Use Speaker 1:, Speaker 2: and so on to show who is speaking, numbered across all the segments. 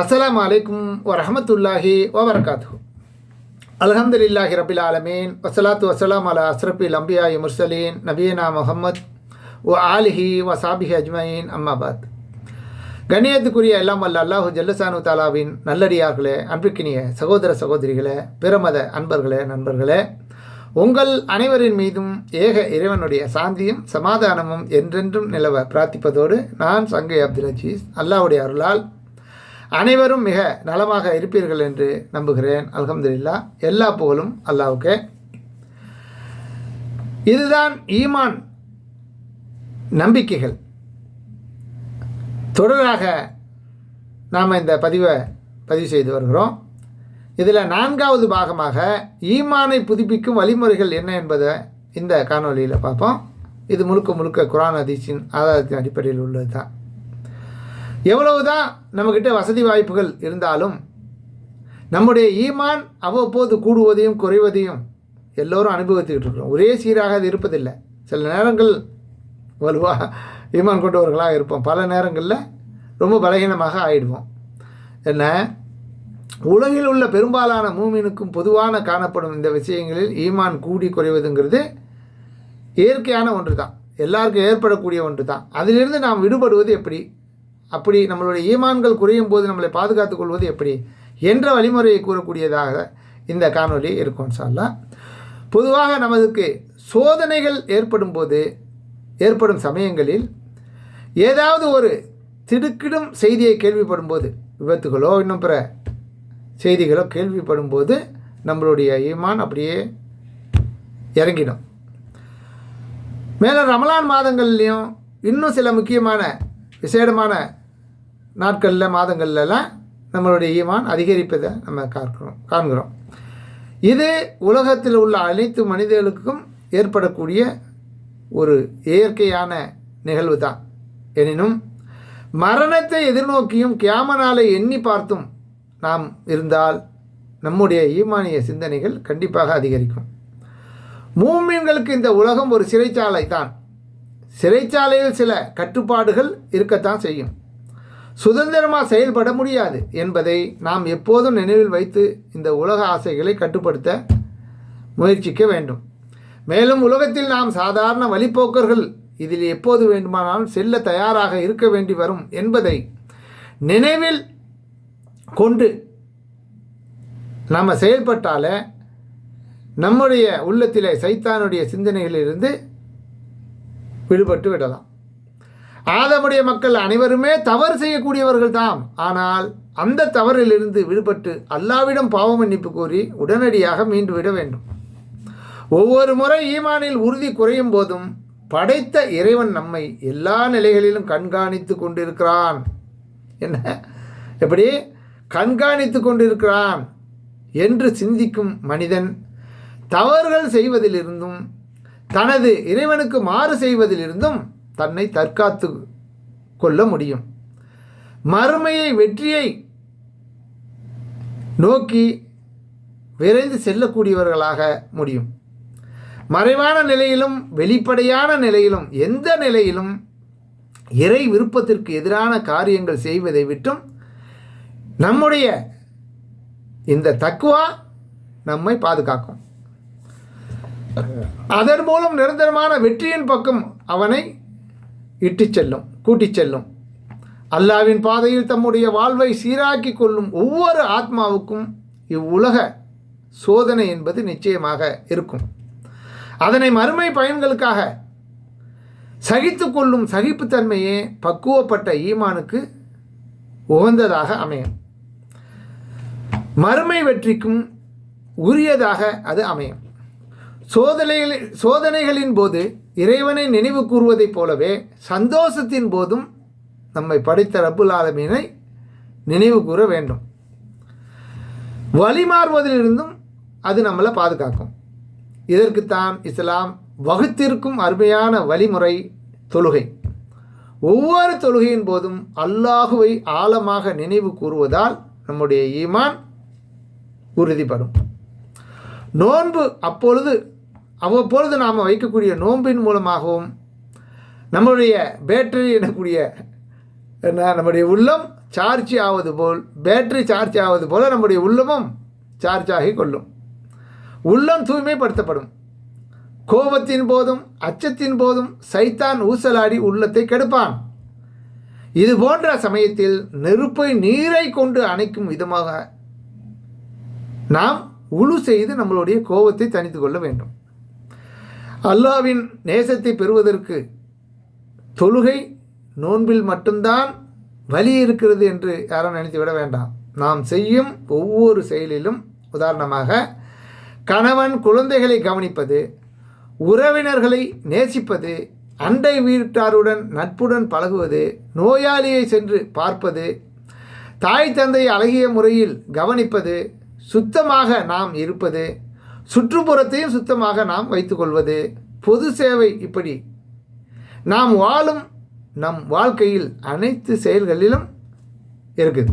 Speaker 1: அஸ்ஸலாமு அலைக்கும் வரஹமத்துல்லாஹி வபரகாத்து அல்ஹம்துலில்லாஹி ரபில் ஆலமீன். வசலாத்து வசலாம் அலா அஸ்ரபில் அம்பியாய் முர்சலீன். நபீனா முஹம்மத் ஓ ஆலிஹி வ சாபிஹி அஜ்மயின். அம்மாபாத் கண்ணியத்துக்குரிய எல்லாம் அல்ல அல்லாஹு ஜல்லசானு தாலாவின் நல்லடியார்களே அன்பிக்கினிய சகோதர சகோதரிகளே பிறமத அன்பர்களே நண்பர்களே உங்கள் அனைவரின் மீதும் ஏக இறைவனுடைய சாந்தியும் சமாதானமும் என்றென்றும் நிலவ பிரார்த்திப்பதோடு நான் சங்கை அப்துல் அஜீஸ் அல்லாஹ்வுடைய அருளால் அனைவரும் மிக நலமாக இருப்பீர்கள் என்று நம்புகிறேன். அல்ஹம்துலில்லா எல்லா புகழும் அல்லாவுக்கே இதுதான் ஈமான் நம்பிக்கைகள். தொடராக நாம் இந்த பதிவை பதிவு செய்து வருகிறோம். இதில் நான்காவது பாகமாக ஈமானை புதுப்பிக்கும் வழிமுறைகள் என்ன என்பதை இந்த காணொலியில் பார்ப்போம். இது முழுக்க முழுக்க குரான் ஹதீஸின் ஆதாரத்தின் அடிப்படையில் உள்ளது தான் எவ்வளவுதான் நம்மக்கிட்ட வசதி வாய்ப்புகள் இருந்தாலும் நம்முடைய ஈமான் அவ்வப்போது கூடுவதையும் குறைவதையும் எல்லோரும் அனுபவித்துக்கிட்டு இருக்கிறோம். ஒரே சீராக அது இருப்பதில்லை. சில நேரங்கள் வலுவாக ஈமான் கொண்டவர்களாக இருப்போம். பல நேரங்களில் ரொம்ப பலகீனமாக ஆயிடுவோம். என்ன? உலகில் உள்ள பெரும்பாலான மூமினுக்கும் பொதுவான காணப்படும் இந்த விஷயங்களில் ஈமான் கூடி குறைவதுங்கிறது இயற்கையான ஒன்று தான் எல்லாருக்கும் ஏற்படக்கூடிய ஒன்று தான் அதிலிருந்து நாம் விடுபடுவது எப்படி? அப்படி நம்மளுடைய ஈமான்கள் குறையும் போது நம்மளை பாதுகாத்துக் கொள்வது எப்படி? என்ற வழிமுறையை கூறக்கூடியதாக இந்த காணொளி இருக்கும் சார்லா பொதுவாக நமதுக்கு சோதனைகள் ஏற்படும் போது ஏற்படும் சமயங்களில் ஏதாவது ஒரு திடுக்கிடும் செய்தியை கேள்விப்படும் போது விபத்துகளோ இன்னும் பிற செய்திகளோ கேள்விப்படும் போது நம்மளுடைய ஈமான் அப்படியே இறங்கிடும். மேலும் ரமலான் மாதங்கள்லேயும் இன்னும் சில முக்கியமான விசேடமான நாட்களில் மாதங்கள்லாம் நம்மளுடைய ஈமான் அதிகரிப்பதை நம்ம காக்கிறோம் காண்கிறோம். இது உலகத்தில் உள்ள அனைத்து மனிதர்களுக்கும் ஏற்படக்கூடிய ஒரு இயற்கையான நிகழ்வு தான். எனினும் மரணத்தை எதிர்நோக்கியும் கியாம எண்ணி பார்த்தும் நாம் இருந்தால் நம்முடைய ஈமானிய சிந்தனைகள் கண்டிப்பாக அதிகரிக்கும். மூமீன்களுக்கு இந்த உலகம் ஒரு சிறைச்சாலை தான். சிறைச்சாலையில் சில கட்டுப்பாடுகள் இருக்கத்தான் செய்யும். சுதந்திரமாக செயல்பட முடியாது என்பதை நாம் எப்போதும் நினைவில் வைத்து இந்த உலக ஆசைகளை கட்டுப்படுத்த முயற்சிக்க வேண்டும். மேலும் உலகத்தில் நாம் சாதாரண வழிப்போக்கர்கள். இதில் எப்போது வேண்டுமானாலும் செல்ல தயாராக இருக்க வேண்டி வரும் என்பதை நினைவில் கொண்டு நாம் செயல்பட்டால நம்முடைய உள்ளத்திலே சைத்தானுடைய சிந்தனைகளிலிருந்து விடுபட்டு விடலாம். ஆதமுடைய மக்கள் அனைவருமே தவறு செய்யக்கூடியவர்கள் தான் ஆனால் அந்த தவறிலிருந்து விடுபட்டு அல்லாவிடம் பாவ மன்னிப்பு கோரி உடனடியாக மீண்டு விட வேண்டும். ஒவ்வொரு முறை ஈமானில் உறுதி குறையும் போதும் படைத்த இறைவன் நம்மை எல்லா நிலைகளிலும் கண்காணித்து கொண்டிருக்கிறான். என்ன? எப்படி? கண்காணித்து கொண்டிருக்கிறான் என்று சிந்திக்கும் மனிதன் தவறுகள் செய்வதிலிருந்தும் தனது இறைவனுக்கு மாறு செய்வதிலிருந்தும் தன்னை தற்காத்து கொள்ள முடியும். மறுமையை வெற்றியை நோக்கி விரைந்து செல்லக்கூடியவர்களாக முடியும். மறைவான நிலையிலும் வெளிப்படையான நிலையிலும் எந்த நிலையிலும் இறை விருப்பத்திற்கு எதிரான காரியங்கள் செய்வதை விட்டும் நம்முடைய இந்த தக்குவா நம்மை பாதுகாக்கும். அதன் மூலம் நிரந்தரமான வெற்றியின் பக்கம் அவனை இட்டுச் செல்லும் கூட்டிச் செல்லும். அல்லாவின் பாதையில் தம்முடைய வாழ்வை சீராக்கி கொள்ளும் ஒவ்வொரு ஆத்மாவுக்கும் இவ்வுலக சோதனை என்பது நிச்சயமாக இருக்கும். அதனை மறுமை பயன்களுக்காக சகித்து கொள்ளும் சகிப்புத்தன்மையே பக்குவப்பட்ட ஈமானுக்கு உகந்ததாக அமையும். மறுமை வெற்றிக்கும் உரியதாக அது அமையும். சோதனைகளில் சோதனைகளின் போது இறைவனை நினைவு கூறுவதைப் போலவே சந்தோஷத்தின் போதும் நம்மை படைத்த ரப்புல் ஆலமீனை நினைவு கூற வேண்டும். வழிமாறுவதிலிருந்தும் அது நம்மளை பாதுகாக்கும். இதற்குத்தான் இஸ்லாம் வகுத்திருக்கும் அருமையான வழிமுறை தொழுகை. ஒவ்வொரு தொழுகையின் போதும் அல்லாஹுவை ஆழமாக நினைவு கூறுவதால் நம்முடைய ஈமான் உறுதிப்படும். நோன்பு அப்பொழுது அவ்வப்பொழுது நாம் வைக்கக்கூடிய நோன்பின் மூலமாகவும் நம்மளுடைய பேட்டரி எனக்கூடிய என்ன நம்முடைய உள்ளம் சார்ஜ் ஆவது போல் பேட்டரி சார்ஜ் ஆவது போல் நம்முடைய உள்ளமும் சார்ஜ் ஆகி கொள்ளும். உள்ளம் தூய்மைப்படுத்தப்படும். கோபத்தின் போதும் அச்சத்தின் போதும் சைத்தான் ஊசலாடி உள்ளத்தை கெடுப்பான். இது போன்ற சமயத்தில் நெருப்பை நீரை கொண்டு அணைக்கும் விதமாக நாம் உழு செய்து நம்மளுடைய கோபத்தை தணித்து கொள்ள வேண்டும். அல்லாவின் நேசத்தை பெறுவதற்கு தொழுகை நோன்பில் மட்டும்தான் வலி இருக்கிறது என்று யாரும் நினைத்து விட வேண்டாம். நாம் செய்யும் ஒவ்வொரு செயலிலும் உதாரணமாக கணவன் குழந்தைகளை கவனிப்பது உறவினர்களை நேசிப்பது அண்டை வீட்டாருடன் நட்புடன் பழகுவது நோயாளியை சென்று பார்ப்பது தாய் தந்தை அழகிய முறையில் கவனிப்பது சுத்தமாக நாம் இருப்பது சுற்றுப்புறத்தையும் சுத்தமாக நாம் வைத்துக்கொள்வது பொது சேவை இப்படி. நாம் வாழும் நம் வாழ்க்கையில் அனைத்து செயல்களிலும் இருக்குது.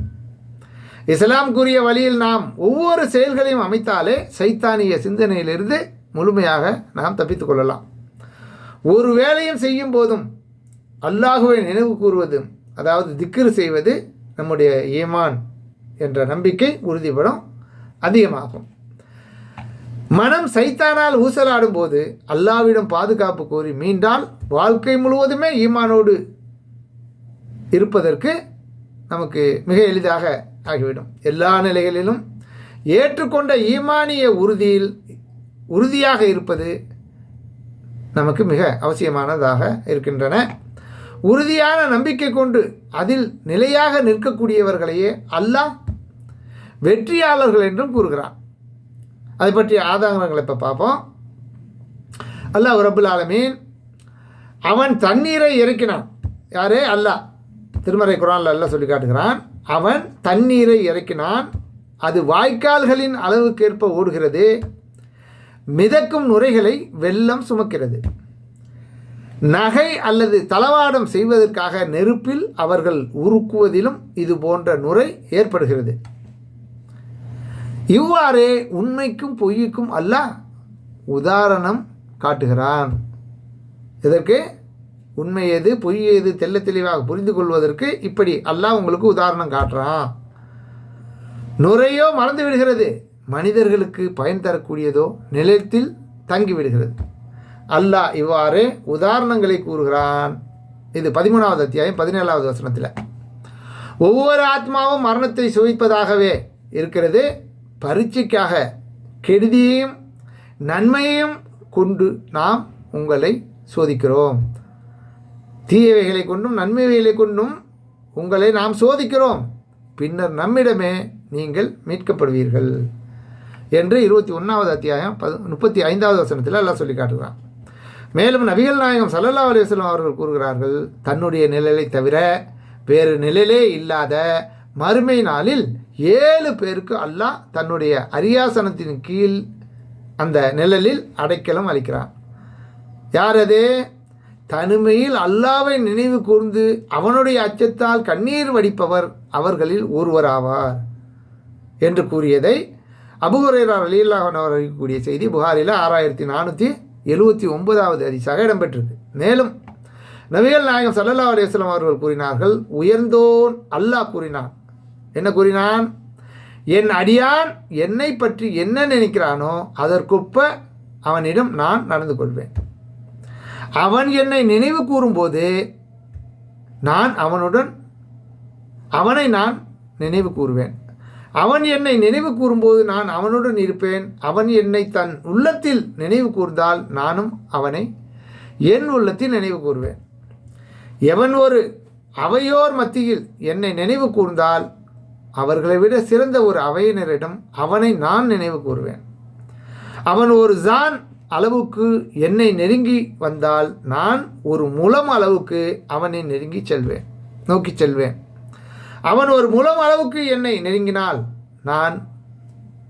Speaker 1: இஸ்லாம் கூறிய வழியில் நாம் ஒவ்வொரு செயல்களையும் அமைத்தாலே சைத்தானிய சிந்தனையிலிருந்து முழுமையாக நாம் தப்பித்து கொள்ளலாம். ஒரு வேலையும் செய்யும் போதும் அல்லாஹுவை நினைவு கூறுவதும் அதாவது திக்ரு செய்வது நம்முடைய ஈமான் என்ற நம்பிக்கை உறுதிப்படும் அதிகமாகும். மனம் சைத்தானால் ஊசலாடும் போது அல்லாவிடம் பாதுகாப்பு கோரி மீண்டால் வாழ்க்கை முழுவதுமே ஈமானோடு இருப்பதற்கு நமக்கு மிக எளிதாக ஆகிவிடும். எல்லா நிலைகளிலும் ஏற்றுக்கொண்ட ஈமானிய உறுதியில் உறுதியாக இருப்பது நமக்கு மிக அவசியமானதாக இருக்கின்றன. உறுதியான நம்பிக்கை கொண்டு அதில் நிலையாக நிற்கக்கூடியவர்களையே அல்லாஹ் வெற்றியாளர்கள் என்றும் கூறுகிறான். அது பற்றிய ஆதாரங்களை இப்போ பார்ப்போம். அல்லாஹ் ரபுல் ஆலமீன் அவன் தண்ணீரை இறக்கினான். யாரே? அல்லாஹ். திருமறை குரானில் எல்லாம் சொல்லி காட்டுகிறான். அவன் தண்ணீரை இறக்கினான். அது வாய்க்கால்களின் அளவுக்கேற்ப ஓடுகிறது. மிதக்கும் நுரைகளை வெள்ளம் சுமக்கிறது. நகை அல்லது தளவாடம் செய்வதற்காக நெருப்பில் அவர்கள் உருக்குவதிலும் இது போன்ற நுரை ஏற்படுகிறது. இவ்வாறே உண்மைக்கும் பொய்யுக்கும் அல்லாஹ் உதாரணம் காட்டுகிறான். இதற்கு உண்மை எது பொய் எது தெல்ல தெளிவாக புரிந்து கொள்வதற்கு இப்படி அல்லாஹ் உங்களுக்கு உதாரணம் காட்டுறான். நுரையோ மறந்து விடுகிறது மனிதர்களுக்கு பயன் தரக்கூடியதோ நிலத்தில் தங்கிவிடுகிறது அல்லாஹ் இவ்வாறு உதாரணங்களை கூறுகிறான். இது பதிமூணாவது அத்தியாயம் பதினேழாவது வசனத்தில். ஒவ்வொரு ஆத்மாவும் மரணத்தை சுவைப்பதாகவே இருக்கிறது. பரீட்சைக்காக கெடுதியையும் நன்மையையும் கொண்டு நாம் உங்களை சோதிக்கிறோம். தீயவைகளை கொண்டும் நன்மைவைகளை கொண்டும் உங்களை நாம் சோதிக்கிறோம். பின்னர் நம்மிடமே நீங்கள் மீட்கப்படுவீர்கள் என்று இருபத்தி ஒன்றாவது அத்தியாயம் பது முப்பத்தி ஐந்தாவது வசனத்தில் எல்லாம் சொல்லி காட்டுகிறான். மேலும் நபிகள் நாயகம் சல்லல்லா அலுவலம் அவர்கள் கூறுகிறார்கள் தன்னுடைய நிழலை தவிர வேறு நிழலே இல்லாத மறுமை நாளில் ஏழு பேருக்கு அல்லாஹ் தன்னுடைய அரியாசனத்தின் கீழ் அந்த நிழலில் அடைக்கலம் அளிக்கிறான். யார் அது? தனிமையில் அல்லாவை நினைவு கூர்ந்து அவனுடைய அச்சத்தால் கண்ணீர் வடிப்பவர் அவர்களில் ஒருவராவார் என்று கூறியதை அபுஹுரேரார் அலியல்லாஹன் அவர் அறிவிக்கக்கூடிய செய்தி புகாரில் ஆறாயிரத்தி நானூற்றி எழுபத்தி ஒன்பதாவது அதிசாக இடம்பெற்றிருக்கு. மேலும் நபிகள் நாயகம் சல்லல்லா அலிஸ்லாம் அவர்கள் கூறினார்கள் உயர்ந்தோன் அல்லாஹ் கூறினான். என்ன கூறினான்? என் அடியான் என்னை பற்றி என்ன நினைக்கிறானோ அதற்கொப்ப அவனிடம் நான் நடந்து கொள்வேன். அவன் என்னை நினைவு கூறும்போது நான் அவனுடன் அவனை நான் நினைவு கூறுவேன். அவன் என்னை நினைவு கூறும்போது நான் அவனுடன் இருப்பேன். அவன் என்னை தன் உள்ளத்தில் நினைவு கூர்ந்தால் நானும் அவனை என் உள்ளத்தில் நினைவு கூறுவேன். எவன் ஒரு அவையோர் மத்தியில் என்னை நினைவு கூர்ந்தால் அவர்களை விட சிறந்த ஒரு அவையினரிடம் அவனை நான் நினைவு கூறுவேன். அவன் ஒரு ஜான் அளவுக்கு என்னை நெருங்கி வந்தால் நான் ஒரு முலம் அளவுக்கு அவனை நெருங்கி செல்வேன் நோக்கி செல்வேன். அவன் ஒரு முலம் அளவுக்கு என்னை நெருங்கினால் நான்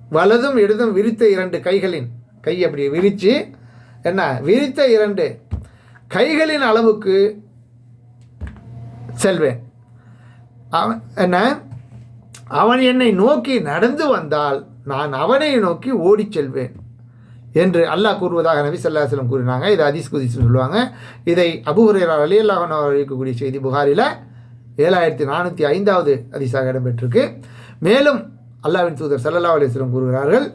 Speaker 1: வலதும் இடதும் விரித்த இரண்டு கைகளின் கை அப்படி விரித்து என்ன? விரித்த இரண்டு கைகளின் அளவுக்கு செல்வேன். அவன் என்ன? அவன் என்னை நோக்கி நடந்து வந்தால் நான் அவனை நோக்கி ஓடிச் செல்வேன் என்று அல்லாஹ் கூறுவதாக நபி சல்லாஹலம் கூறினாங்க. இதை அதிஸ் குதிஸ்னு சொல்லுவாங்க. இதை அபுஹுரேரா அலி அல்லாஹன் இருக்கக்கூடிய செய்தி புகாரில் ஏழாயிரத்தி நானூற்றி ஐந்தாவது அதிசாக இடம்பெற்றிருக்கு. மேலும் அல்லாவின் தூதர் சல்லல்லா அலிஸ்லம் கூறுகிறார்கள்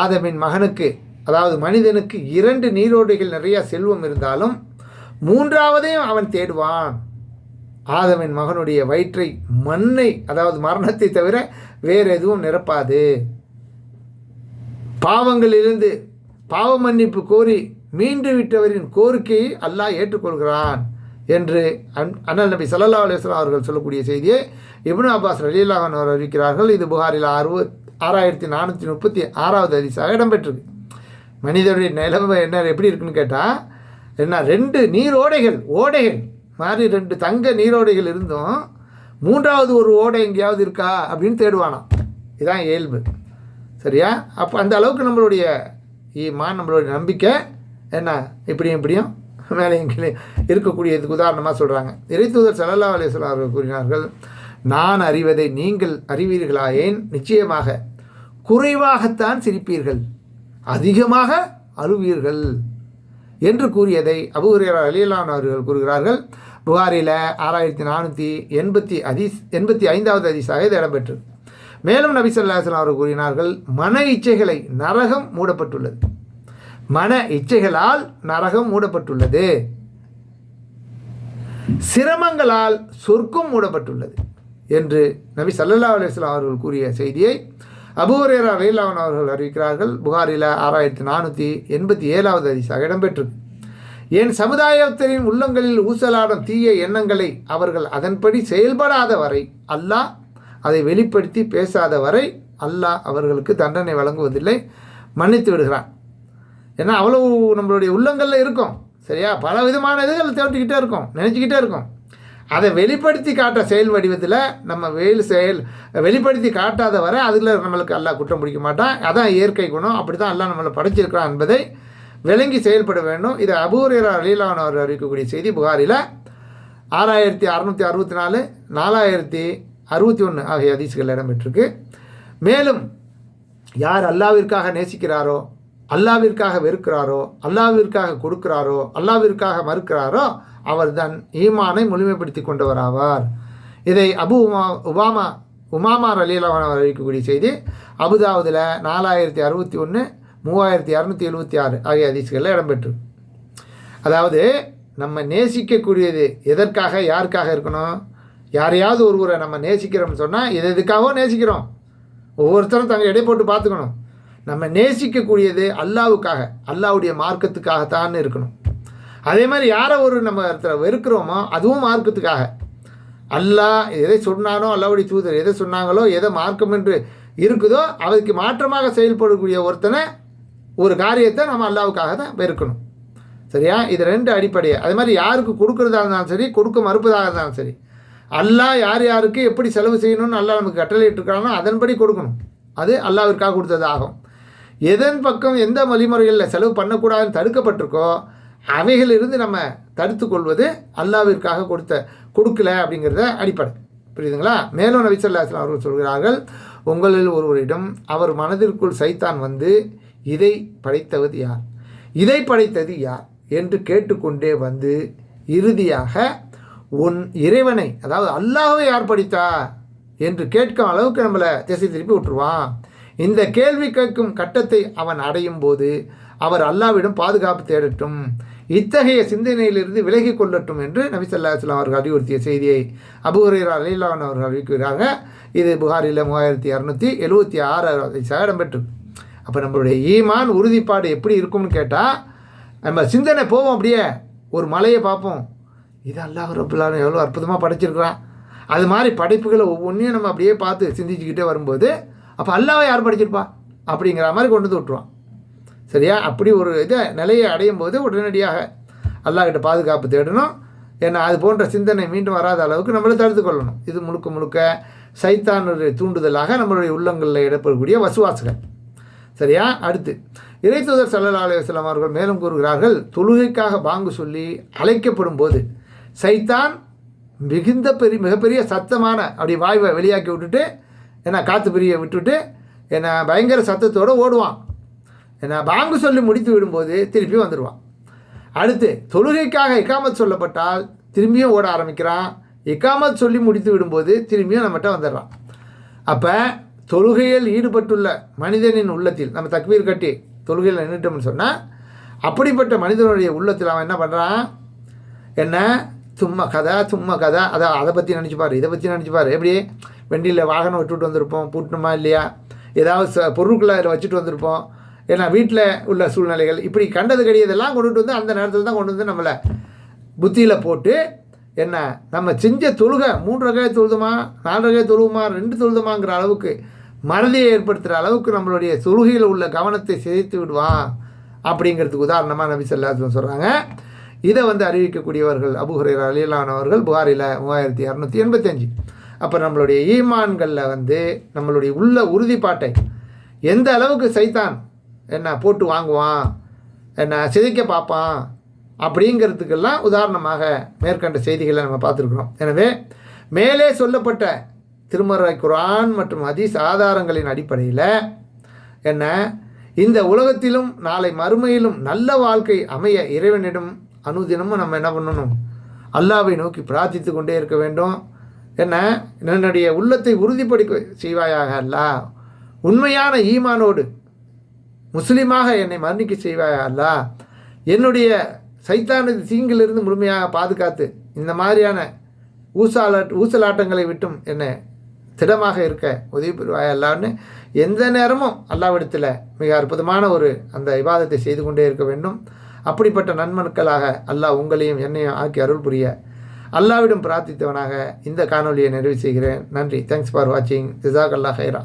Speaker 1: ஆதமின் மகனுக்கு அதாவது மனிதனுக்கு இரண்டு நீரோடைகள் நிறைய செல்வம் இருந்தாலும் மூன்றாவதையும் அவன் தேடுவான். ஆதவின் மகனுடைய வயிற்றை மண்ணை அதாவது மரணத்தை தவிர வேறு எதுவும் நிரப்பாது. பாவங்களிலிருந்து பாவ மன்னிப்பு கோரி மீண்டு விட்டவரின் கோரிக்கையை அல்லாஹ் ஏற்றுக்கொள்கிறான் என்று அன்- அண்ணல் நபி சல்லா அலுவலாம் அவர்கள் சொல்லக்கூடிய செய்தியை இப்னு அப்பாஸ் ரலீலாகன் அவர் அறிவிக்கிறார்கள். இது புகாரில் அறுபத் ஆறாயிரத்தி நானூற்றி முப்பத்தி ஆறாவது அதிசாக இடம்பெற்றிருக்கு. மனிதனுடைய நிலைமை என்ன எப்படி இருக்குன்னு கேட்டால் என்ன ரெண்டு நீர் ஓடைகள் ஓடைகள். மாதிரி ரெண்டு தங்க நீரோடைகள் இருந்தும் மூன்றாவது ஒரு ஓடை எங்கேயாவது இருக்கா அப்படின்னு தேடுவானாம். இதான் இயல்பு. சரியா? அப்போ அந்த அளவுக்கு நம்மளுடைய மா நம்மளுடைய நம்பிக்கை என்ன? இப்படியும் இப்படியும் மேலேயும் கீழே இருக்கக்கூடியதுக்கு உதாரணமாக சொல்கிறாங்க இறைத்தூதர் செலல்லா அலிஸ்லாம் அவர்கள் கூறினார்கள் நான் அறிவதை நீங்கள் அறிவீர்களாயேன். நிச்சயமாக குறைவாகத்தான் சிரிப்பீர்கள். அதிகமாக அழுவீர்கள். என்று கூறியதை அபுஹுரேரா அலியலான் அவர்கள் கூறுகிறார்கள். புகாரில் ஆறாயிரத்தி நானூற்றி எண்பத்தி அதிஸ் எண்பத்தி ஐந்தாவது அதிசாக இது இடம்பெற்றது. மேலும் நபி ஸல்லல்லாஹு அவர்கள் கூறினார்கள் மன இச்சைகளை நரகம் மூடப்பட்டுள்ளது. மன இச்சைகளால் நரகம் மூடப்பட்டுள்ளது. சிரமங்களால் சொர்க்கம் மூடப்பட்டுள்ளது என்று நபி சல்லல்லா அலைஹி அவர்கள் கூறிய செய்தியை அபூரேரா ரயிலாவன் அவர்கள் அறிவிக்கிறார்கள் புகாரில் ஆறாயிரத்தி நானூற்றி எண்பத்தி ஏழாவது அதிசாக இடம்பெற்றது என் சமுதாயத்தின் உள்ளங்களில் ஊசலாடும் தீய எண்ணங்களை அவர்கள் அதன்படி செயல்படாத வரை அல்லாஹ் அதை வெளிப்படுத்தி பேசாத வரை அல்லாஹ் அவர்களுக்கு தண்டனை வழங்குவதில்லை மன்னித்து விடுகிறான். ஏன்னா அவ்வளவு நம்மளுடைய உள்ளங்களில் இருக்கும். சரியா? பல விதமான இதுகள் தோன்றிக்கிட்டே இருக்கும் நினச்சிக்கிட்டே இருக்கும். அதை வெளிப்படுத்தி காட்ட செயல் வடிவத்தில் நம்ம வேல் செயல் வெளிப்படுத்தி காட்டாத வரை அதில் நம்மளுக்கு எல்லாம் குற்றம் பிடிக்க மாட்டான். அதான் இயற்கை குணம். அப்படி தான் எல்லாம் நம்மளை படைச்சிருக்கிறான் என்பதை விளங்கி செயல்பட வேண்டும். இது அபூரியரா அலீலான் அவர் அறிவிக்கக்கூடிய செய்தி புகாரில் ஆறாயிரத்தி அறநூற்றி அறுபத்தி நாலு நாலாயிரத்தி அறுபத்தி ஒன்று ஆகிய அதிசுகள் இடம்பெற்றிருக்கு. மேலும் யார் அல்லாவிற்காக நேசிக்கிறாரோ அல்லாவிற்காக வெறுக்கிறாரோ அல்லாவிற்காக கொடுக்கிறாரோ அல்லாவிற்காக மறுக்கிறாரோ அவர்தான் ஈமானை முழுமைப்படுத்தி கொண்டவராவார். இதை அபு உமா உபாமா உமாமா ரலீலாவன் அவர் அறிவிக்கக்கூடிய செய்தி அபுதாவுதில் நாலாயிரத்தி அறுபத்தி ஒன்று மூவாயிரத்தி அறுநூற்றி எழுபத்தி ஆறு ஆகிய அதிசுகளில் இடம்பெற்று. அதாவது நம்ம நேசிக்கக்கூடியது எதற்காக யாருக்காக இருக்கணும்? யாரையாவது ஒருவரை நம்ம நேசிக்கிறோம்னு சொன்னால் எது எதுக்காகவோ நேசிக்கிறோம். ஒவ்வொருத்தரும் தங்க எடை போட்டு பார்த்துக்கணும். நம்ம நேசிக்கக்கூடியது அல்லாவுக்காக அல்லாவுடைய மார்க்கத்துக்காகத்தான் இருக்கணும். அதே மாதிரி யாரை ஒரு நம்ம இடத்துல வெறுக்கிறோமோ அதுவும் மார்க்கத்துக்காக. அல்லாஹ் எதை சொன்னானோ அல்லாவுடைய தூதர் எதை சொன்னாங்களோ எதை மார்க்கம் என்று இருக்குதோ அதுக்கு மாற்றமாக செயல்படக்கூடிய ஒருத்தனை ஒரு காரியத்தை நம்ம அல்லாவுக்காக தான் வெறுக்கணும். சரியா? இது ரெண்டு அடிப்படையை. அதே மாதிரி யாருக்கு கொடுக்குறதா இருந்தாலும் சரி கொடுக்க மறுப்பதாக இருந்தாலும் சரி. அல்லாஹ் யார் யாருக்கு எப்படி செலவு செய்யணும்னு அல்லாஹ் நமக்கு கட்டளை அதன்படி கொடுக்கணும். அது அல்லாவிற்காக கொடுத்ததாகும். எதன் பக்கம் எந்த வழிமுறைகளில் செலவு பண்ணக்கூடாதுன்னு தடுக்கப்பட்டிருக்கோ அவைகளிலிருந்து நம்ம தடுத்து கொள்வது அல்லாவிற்காக கொடுத்த கொடுக்கல அப்படிங்கிறத அடிப்படை. புரியுதுங்களா? மேலும் நபிசல்லாஸ்லாம் அவர்கள் சொல்கிறார்கள் உங்களில் ஒருவரிடம் அவர் மனதிற்குள் சைத்தான் வந்து இதை படைத்தவது யார்? இதை படைத்தது யார்? என்று கேட்டுக்கொண்டே வந்து இறுதியாக உன் இறைவனை அதாவது அல்லாஹை யார் படித்தா என்று கேட்கும் அளவுக்கு நம்மளை திசை திருப்பி விட்டுருவான். இந்த கேள்வி கேட்கும் கட்டத்தை அவன் அடையும் போது அவர் அல்லாவிடம் பாதுகாப்பு தேடட்டும். இத்தகைய சிந்தனையிலிருந்து விலகி கொள்ளட்டும் என்று நபி ஸல்லல்லாஹு அவர்கள் அறிவுறுத்திய செய்தியை அபுஹரீரா அலிலான் அவர்கள் அறிவிக்கிறாங்க. இது புகாரில் மூவாயிரத்தி இரநூத்தி எழுபத்தி ஆறாவது சகடம் பெற்று அப்போ நம்மளுடைய ஈமான் உறுதிப்பாடு எப்படி இருக்கும்னு கேட்டால் நம்ம சிந்தனை போவோம் அப்படியே. ஒரு மலையை பார்ப்போம். இது அல்லாஹ் ரபுல்லான எவ்வளோ அற்புதமாக படைச்சிருக்கிறான். அது மாதிரி படைப்புகளை ஒவ்வொன்றையும் நம்ம அப்படியே பார்த்து சிந்திச்சுக்கிட்டே வரும்போது அப்போ அல்லாவை யார் படிச்சிருப்பா? அப்படிங்கிற மாதிரி கொண்டு வந்து விட்ருவான் சரியா? அப்படி ஒரு இதை நிலையை அடையும் போது உடனடியாக அல்லாஹ்கிட்ட பாதுகாப்பு தேடணும். ஏன்னா அது போன்ற சிந்தனை மீண்டும் வராத அளவுக்கு நம்மளை தடுத்து கொள்ளணும். இது முழுக்க முழுக்க சைத்தானுடைய தூண்டுதலாக நம்மளுடைய உள்ளங்களில் இடப்படக்கூடிய வசுவாசுகள். சரியா? அடுத்து இறைத்தூதர் சல்லல்லா அலைஹி அவர்கள் மேலும் கூறுகிறார்கள் தொழுகைக்காக பாங்கு சொல்லி அழைக்கப்படும் போது சைத்தான் மிகுந்த பெரிய மிகப்பெரிய சத்தமான அப்படி வாய்வை வெளியாக்கி விட்டுட்டு என்ன காற்று பிரிய விட்டுட்டு என்ன பயங்கர சத்தத்தோடு ஓடுவான். என்ன பாங்கு சொல்லி முடித்து விடும்போது திருப்பி வந்துடுவான் அடுத்து தொழுகைக்காக இக்காமத் சொல்லப்பட்டால் திரும்பியும் ஓட ஆரம்பிக்கிறான். இக்காமத் சொல்லி முடித்து விடும்போது திரும்பியும் நம்மகிட்ட வந்துடுறான். அப்போ தொழுகையில் ஈடுபட்டுள்ள மனிதனின் உள்ளத்தில் நம்ம தக்வீர் கட்டி தொழுகையில் நின்றுட்டோம்னு சொன்னால் அப்படிப்பட்ட மனிதனுடைய உள்ளத்தில் அவன் என்ன பண்ணுறான் என்ன? சும்மா கதை சும்மா கதை. அதை அதை பற்றி நினச்சிப்பார் இதை பற்றி நினச்சிப்பார் எப்படி? வண்டியில் வாகனம் விட்டுட்டு வந்திருப்போம் பூட்டணுமா இல்லையா? ஏதாவது ச பொருட்களை அதில் வச்சுட்டு வந்திருப்போம். ஏன்னா வீட்டில் உள்ள சூழ்நிலைகள். இப்படி கண்டது கிடையாதெல்லாம் கொண்டுட்டு வந்து அந்த நேரத்தில் தான் கொண்டு வந்து நம்மளை புத்தியில் போட்டு என்ன நம்ம செஞ்ச தொழுகை மூன்று ரகையை தொழுதுமா நாலு ரகையை தொழுவுமா ரெண்டு தொழுதுமாங்கிற அளவுக்கு மறதியை ஏற்படுத்துகிற அளவுக்கு நம்மளுடைய தொழுகையில் உள்ள கவனத்தை சிதைத்து விடுவான் அப்படிங்கிறதுக்கு உதாரணமாக நபி சொல்லாத்தும் சொல்கிறாங்க இதை வந்து அறிவிக்கக்கூடியவர்கள் அபுஹுரேர் அலியலானவர்கள் புகாரில் மூவாயிரத்தி இரநூத்தி எண்பத்தஞ்சு. அப்போ நம்மளுடைய ஈமான்களில் வந்து நம்மளுடைய உள்ள உறுதிப்பாட்டை எந்த அளவுக்கு சைத்தான் என்ன போட்டு வாங்குவான் என்ன சிதைக்க பார்ப்பான் அப்படிங்கிறதுக்கெல்லாம் உதாரணமாக மேற்கண்ட செய்திகளை நம்ம பார்த்துருக்குறோம். எனவே மேலே சொல்லப்பட்ட திருமறை குரான் மற்றும் ஹதீஸ் ஆதாரங்களின் அடிப்படையில் என்ன? இந்த உலகத்திலும் நாளை மறுமையிலும் நல்ல வாழ்க்கை அமைய இறைவனிடம் அனுதினமும் நம்ம என்ன பண்ணணும்? அல்லாவை நோக்கி பிரார்த்தித்து கொண்டே இருக்க வேண்டும். என்ன? என்னுடைய உள்ளத்தை உறுதிப்படுத்த செய்வாயாக அல்லா உண்மையான ஈமானோடு முஸ்லீமாக என்னை மரணிக்க செய்வாயா அல்லா? என்னுடைய சைத்தானது தீங்கிலிருந்து முழுமையாக பாதுகாத்து இந்த மாதிரியான ஊசால ஊசலாட்டங்களை விட்டும் என்னை திடமாக இருக்க உதவி புரிவாயா அல்லான்னு எந்த நேரமும் அல்லாவிடத்தில் மிக அற்புதமான ஒரு அந்த விவாதத்தை செய்து கொண்டே இருக்க வேண்டும். அப்படிப்பட்ட நன்மனுக்களாக அல்லாஹ் உங்களையும் என்னையும் ஆக்கி அருள் புரிய அல்லாவிடம் பிரார்த்தித்தவனாக இந்த காணொலியை நிறைவு செய்கிறேன். நன்றி. தேங்க்ஸ் ஃபார் வாட்சிங் ஜிசாக் அல்லா ஹைரா